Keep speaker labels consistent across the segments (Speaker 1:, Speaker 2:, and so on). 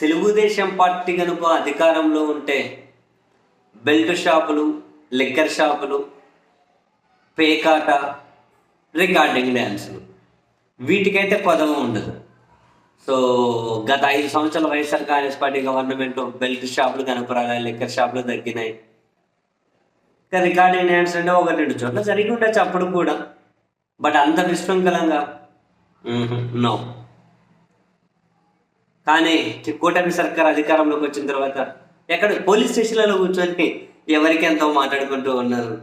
Speaker 1: Telugu Desam party కనుక అధికారంలో ఉంటే బెల్ట్ షాపులు లిక్కర్ షాపులు పేకాట రికార్డింగ్ డ్యాన్సులు వీటికైతే పదవి ఉండదు. సో గత ఐదు సంవత్సరాల YSR Congress party government belt షాపులు కనపరాలి లిక్కర్ షాపులు తగ్గినాయి. ఇంకా రికార్డింగ్ డ్యాన్స్ అంటే ఒక రెండు చోట్ల జరిగి ఉండొచ్చు అప్పుడు కూడా. బట్ అంత విశృంఖలంగా నో. కానీ కూటమి సర్కార్ అధికారంలోకి వచ్చిన తర్వాత ఎక్కడ పోలీస్ స్టేషన్లలో కూర్చొని ఎవరికి ఎంతో మాట్లాడుకుంటూ ఉన్నారు?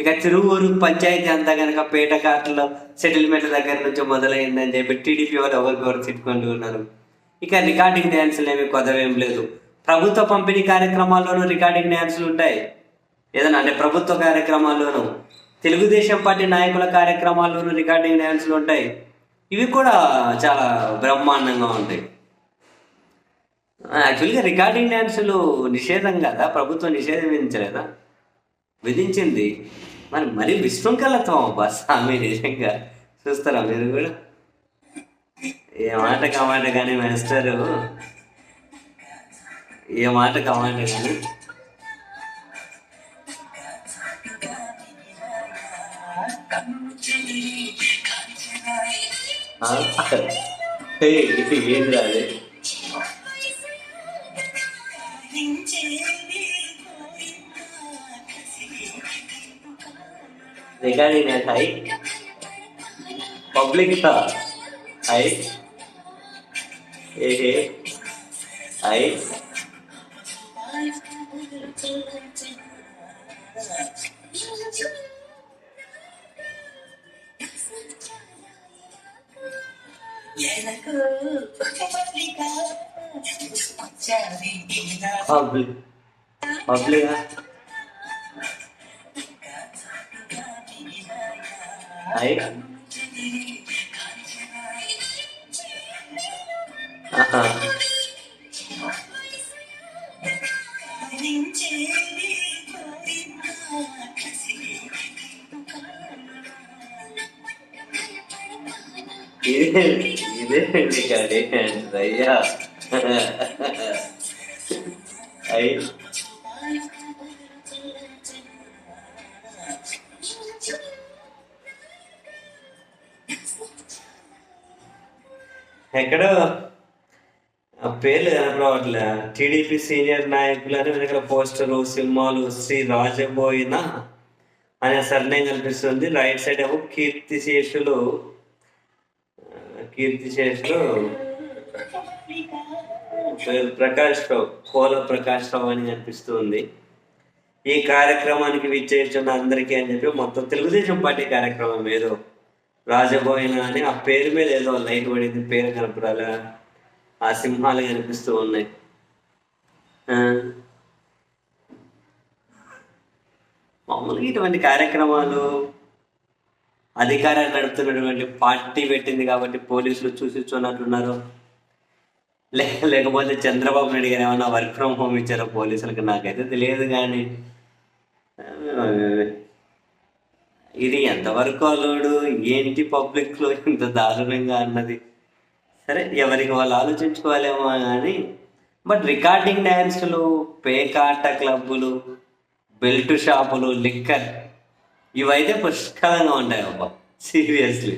Speaker 1: ఇక తిరువూరు పంచాయతీ అంతా కనుక పేట కార్డులో సెటిల్మెంట్ దగ్గర నుంచి మొదలైందని చెప్పి టీడీపీ వాళ్ళు ఎవరికెవరు తిట్టుకుంటూ ఉన్నారు? ఇక రికార్డింగ్ డ్యాన్సులు ఏమి కొదవేం లేదు. ప్రభుత్వ పంపిణీ కార్యక్రమాల్లోనూ రికార్డింగ్ డ్యాన్సులు ఉంటాయి. ఏదైనా అంటే ప్రభుత్వ కార్యక్రమాల్లోనూ తెలుగుదేశం పార్టీ నాయకుల కార్యక్రమాల్లోనూ రికార్డింగ్ డ్యాన్సులు ఉంటాయి. ఇవి కూడా చాలా బ్రహ్మాండంగా ఉంటాయి. యాక్చువల్గా రికార్డింగ్ డ్యాన్సులు నిషేధం కదా? ప్రభుత్వం నిషేధం విధించలేదా? విధించింది. మరి మరీ విశృంఖలత్వం అబ్బా స్వామి నిజంగా. చూస్తారా మీరు కూడా? ఏ మాట కమాట కానీ మాస్టరు? ఏ మాట కమాట కానీ ఏంటి ఏ, देखा नहीं मैं भाई। पब्लिक था। आई ए हे आई पब्लिक पब्लिक ఆహా. ఇదే ఇదే రికార్డింగ్ డ్యాన్స్ అయ్యా అయ్యి ఎక్కడో పేర్లు కనపడవట్లే టీడీపీ సీనియర్ నాయకులు అని వెనకాల పోస్టర్లు సినిమాలు శ్రీ రాజబోయిన అనే సర్నేం కనిపిస్తుంది. రైట్ సైడ్ ఏమో కీర్తిశేషులు శేషులు. కీర్తిశేషులు శేషులు. ప్రకాష్ రావు కోల ప్రకాష్ రావు అని కనిపిస్తుంది. ఈ కార్యక్రమానికి విచ్చేస్తున్న అందరికీ అని చెప్పి మొత్తం తెలుగుదేశం పార్టీ కార్యక్రమం ఏదో. రాజబోయిన అని ఆ పేరు మీద ఏదో లైట్ పడింది పేరు కనపడాలా? ఆ సింహాలు కనిపిస్తూ ఉన్నాయి. మామూలుగా ఇటువంటి కార్యక్రమాలు అధికారాన్ని నడుపుతున్నటువంటి పార్టీ పెట్టింది కాబట్టి పోలీసులు చూసిచ్చున్నట్టున్నారు లే లేకపోతే చంద్రబాబు నాయుడు గారు ఏమైనా వర్క్ ఫ్రమ్ హోమ్ ఇచ్చారో పోలీసులకు? నాకైతే తెలియదు కానీ. ఇది ఎంతవరకు అలోడు ఏంటి పబ్లిక్లో ఇంత దారుణంగా అన్నది? సరే ఎవరికి వాళ్ళు ఆలోచించుకోవాలేమో కానీ బట్ రికార్డింగ్ డ్యాన్స్లు పేకాట క్లబ్బులు బెల్ట్ షాపులు లిక్కర్ ఇవైతే పుష్కలంగా ఉంటాయి అబ్బా సీరియస్లీ